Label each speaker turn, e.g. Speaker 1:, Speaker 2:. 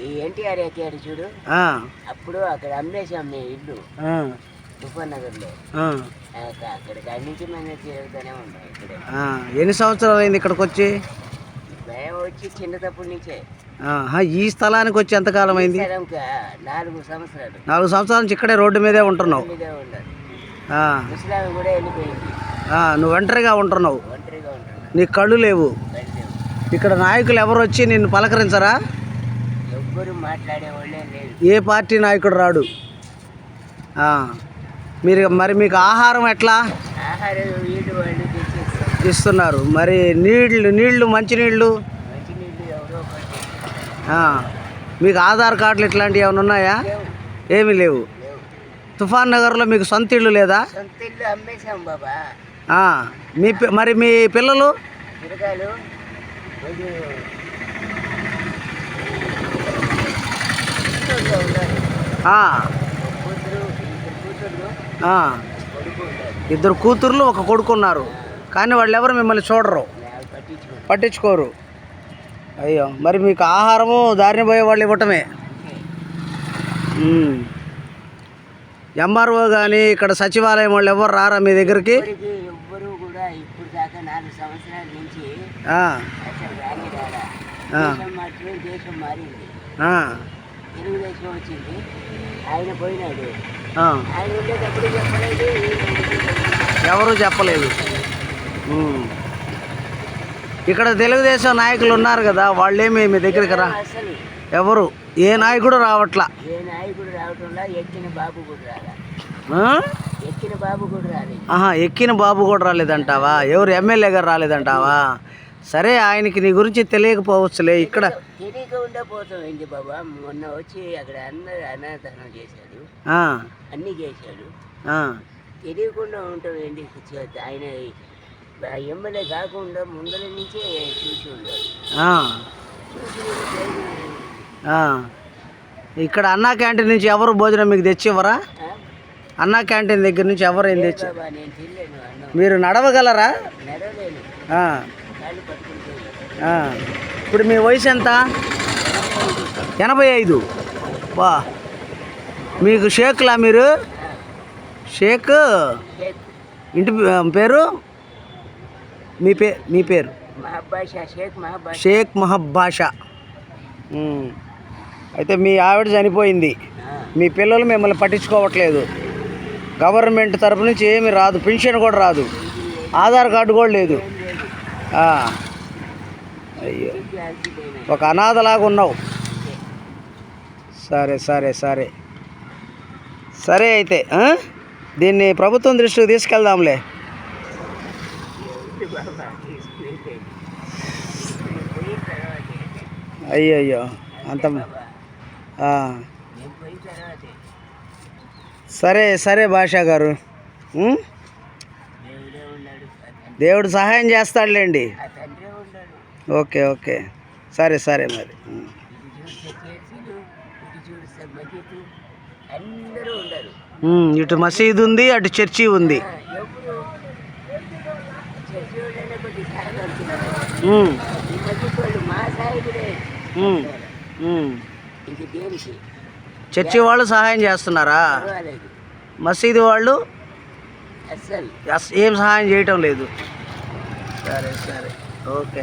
Speaker 1: ఈ ఎన్టీఆర్ ఎక్కాడు చూడు.
Speaker 2: ఆ,
Speaker 1: అప్పుడు అక్కడ అమ్మేశాం మేము ఇల్లు. తుఫాన్ నగర్లో
Speaker 2: ఆ,
Speaker 1: అక్క- అక్కడికి అన్నింటి మంది తిరుగుతూనే ఉంటాం ఇక్కడే.
Speaker 2: ఎన్ని సంవత్సరాలు అయింది ఇక్కడికి వచ్చి
Speaker 1: మేము వచ్చి చిన్నతప్పటి నుంచే.
Speaker 2: ఆహా, ఈ స్థలానికి వచ్చి ఎంతకాలం అయింది?
Speaker 1: స్థలంకి నాలుగు సంవత్సరాలు.
Speaker 2: నాలుగు సంవత్సరాల నుంచి ఇక్కడే రోడ్డు మీదే ఉంటున్నావు.
Speaker 1: ఇదే ఉండదు
Speaker 2: ఆ,
Speaker 1: ముసలామి కూడా వెళ్ళిపోయింది.
Speaker 2: ఆ, నువ్వు ఒంటరిగా ఉంటున్నావు.
Speaker 1: ఒంటరిగా
Speaker 2: నీకు కళ్ళు లేవు.
Speaker 1: వెళ్ళలేము
Speaker 2: ఇక్కడ నాయకులు ఎవరు వచ్చి నిన్ను పలకరించరా?
Speaker 1: ఎవ్వరు మాట్లాడే వాళ్ళే లేదు
Speaker 2: ఏ పార్టీ నాయకుడు రాడు? ఆ, మీరు మరి మీకు ఆహారం ఎట్లా?
Speaker 1: ఆహారం వీళ్ళు వాళ్ళు తెచ్చేస్తారు
Speaker 2: ఇస్తున్నారు. మరి నీళ్ళు నీళ్ళు మంచినీళ్ళు మీకు ఆధార్ కార్డులు ఇట్లాంటివి ఏమైనా ఉన్నాయా? ఏమీ లేవు. తుఫాన్ నగర్లో మీకు సొంత ఇల్లు లేదా? మీ మరి మీ పిల్లలు?
Speaker 1: ఇద్దరు కూతుర్లు
Speaker 2: ఒక కొడుకున్నారు. కానీ వాళ్ళు ఎవరు మిమ్మల్ని చూడరు. పట్టించుకోరు. అయ్యో మరి మీకు ఆహారము దారిని పోయే వాళ్ళు ఇవ్వటమే. ఎంఆర్ఓ కానీ ఇక్కడ సచివాలయం వాళ్ళు ఎవరు రారా మీ దగ్గరికి? ఎవరు చెప్పలేదు. ఇక్కడ తెలుగుదేశం నాయకులు ఉన్నారు కదా వాళ్ళేమి మీ దగ్గరికి రా?
Speaker 1: అసలు?
Speaker 2: ఎవరు? ఏ నాయకుడు రావట్లా?
Speaker 1: ఏ నాయకుడు రావటంలో? ఎక్కిన బాబు కూడా రాలా.
Speaker 2: ఆ?
Speaker 1: ఎక్కిన బాబు కూడా రాలేదు.
Speaker 2: ఆహా ఎక్కిన బాబు కూడా రాలేదంటావా? ఎవరు ఎమ్మెల్యే గారు రాలేదంటావా? సరే ఆయనకి నీ గురించి తెలియకపోవచ్చులే. ఇక్కడ
Speaker 1: తెలియక ఉండే పోతాం ఏంటి బాబా? మొన్న వచ్చి అక్కడ అందరు అనాథనం చేశాడు.
Speaker 2: ఆ,
Speaker 1: అన్నీ చేశాడు.
Speaker 2: ఆ,
Speaker 1: తెలియకుండా ఉంటాం ఏంటి చే- ఆయన ఎమ్మెల్యే కాకుండా ముందర నుంచే చూసి
Speaker 2: ఆ. ఇక్కడ అన్నా క్యాంటీన్ నుంచి ఎవరు భోజనం మీకు తెచ్చివ్వరా?
Speaker 1: ఆ?
Speaker 2: అన్నా క్యాంటీన్ దగ్గర నుంచి ఎవరు ఏం తెచ్చి? మీరు నడవగలరా. ఇప్పుడు మీ వయసు ఎంత? ఎనభై ఐదు. వా. మీకు షేక్లా మీరు? షేక్. ఇంటి పేరు? మీ పే మీ పేరు?
Speaker 1: షేక్
Speaker 2: మహబ్బాషా. అయితే మీ ఆవిడ చనిపోయింది. మీ పిల్లలు మిమ్మల్ని పట్టించుకోవట్లేదు. గవర్నమెంట్ తరపు నుంచి ఏమి రాదు. పెన్షన్ కూడా రాదు. ఆధార్ కార్డు కూడా లేదు. అయ్యో. ఒక అనాథలాగా ఉన్నావు. సరే సరే సరే. సరే అయితే? దీన్ని ప్రభుత్వం దృష్టికి తీసుకెళ్దాంలే. అయ్యో అయ్యో అంత సరే సరే భాషా గారు.
Speaker 1: దేవుడు
Speaker 2: సహాయం చేస్తాడులేండి. Okay okay. సరే సరే మరి.
Speaker 1: ఇటు మసీదు
Speaker 2: ఉంది అటు చర్చి ఉంది.
Speaker 1: చర్చి వాళ్ళు
Speaker 2: సహాయం చేస్తున్నారా? మసీదు వాళ్ళు ఏం సహాయం చేయటం లేదు. సరే సరే. ఓకే.